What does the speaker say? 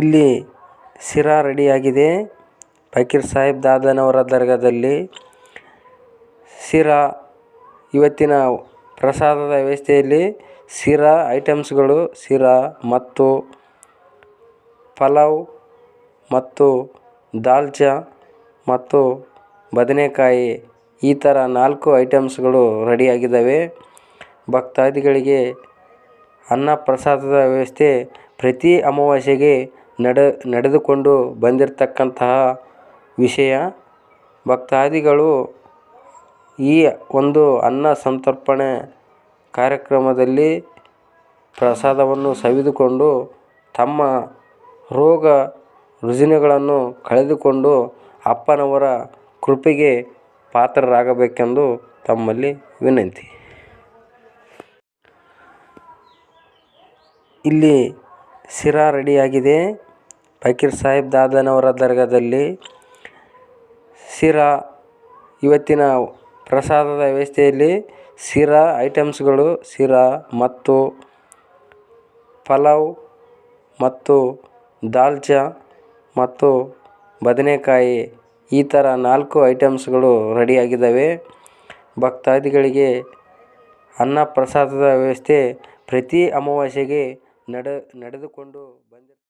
ಇಲ್ಲಿ ಶಿರಾ ರೆಡಿಯಾಗಿದೆ. ಫಕೀರ್ ಸಾಹೇಬ್ ದಾದನವರ ದರ್ಗಾದಲ್ಲಿ ಶಿರಾ ಇವತ್ತಿನ ಪ್ರಸಾದದ ವ್ಯವಸ್ಥೆಯಲ್ಲಿ ಶಿರಾ ಐಟಮ್ಸ್ಗಳು ಶಿರಾ ಮತ್ತು ಪಲಾವ್ ಮತ್ತು ದಾಲ್ಚಾ ಮತ್ತು ಬದನೆಕಾಯಿ ಈ ಥರ ನಾಲ್ಕು ಐಟಮ್ಸ್ಗಳು ರೆಡಿಯಾಗಿದ್ದಾವೆ. ಭಕ್ತಾದಿಗಳಿಗೆ ಅನ್ನ ಪ್ರಸಾದದ ವ್ಯವಸ್ಥೆ ಪ್ರತಿ ಅಮಾವಾಸ್ಯೆಗೆ ನಡೆ, ನಡೆದುಕೊಂಡು ಬಂದಿರತಕ್ಕಂತಹ ವಿಷಯ. ಭಕ್ತಾದಿಗಳು ಈ ಒಂದು ಅನ್ನ ಸಂತರ್ಪಣೆ ಕಾರ್ಯಕ್ರಮದಲ್ಲಿ ಪ್ರಸಾದವನ್ನು ಸವಿದುಕೊಂಡು ತಮ್ಮ ರೋಗ ರುಜಿನಗಳನ್ನು ಕಳೆದುಕೊಂಡು ಅಪ್ಪನವರ ಕೃಪೆಗೆ ಪಾತ್ರರಾಗಬೇಕೆಂದು ತಮ್ಮಲ್ಲಿ ವಿನಂತಿ. ಇಲ್ಲಿ ಶಿರಾ ರೆಡಿಯಾಗಿದೆ. ಫಕೀರ್ ಸಾಹೇಬ್ ದಾದನವರ ದರ್ಗಾದಲ್ಲಿ ಶಿರಾ ಇವತ್ತಿನ ಪ್ರಸಾದದ ವ್ಯವಸ್ಥೆಯಲ್ಲಿ ಶಿರಾ ಐಟಮ್ಸ್ಗಳು ಶಿರಾ ಮತ್ತು ಪಲಾವ್ ಮತ್ತು ದಾಲ್ಚಾ ಮತ್ತು ಬದನೆಕಾಯಿ ಈ ಥರ ನಾಲ್ಕು ಐಟಮ್ಸ್ಗಳು ರೆಡಿಯಾಗಿದ್ದಾವೆ. ಭಕ್ತಾದಿಗಳಿಗೆ ಅನ್ನ ಪ್ರಸಾದದ ವ್ಯವಸ್ಥೆ ಪ್ರತಿ ಅಮಾವಾಸ್ಯೆಗೆ ನಡೆ, ನಡೆದುಕೊಂಡು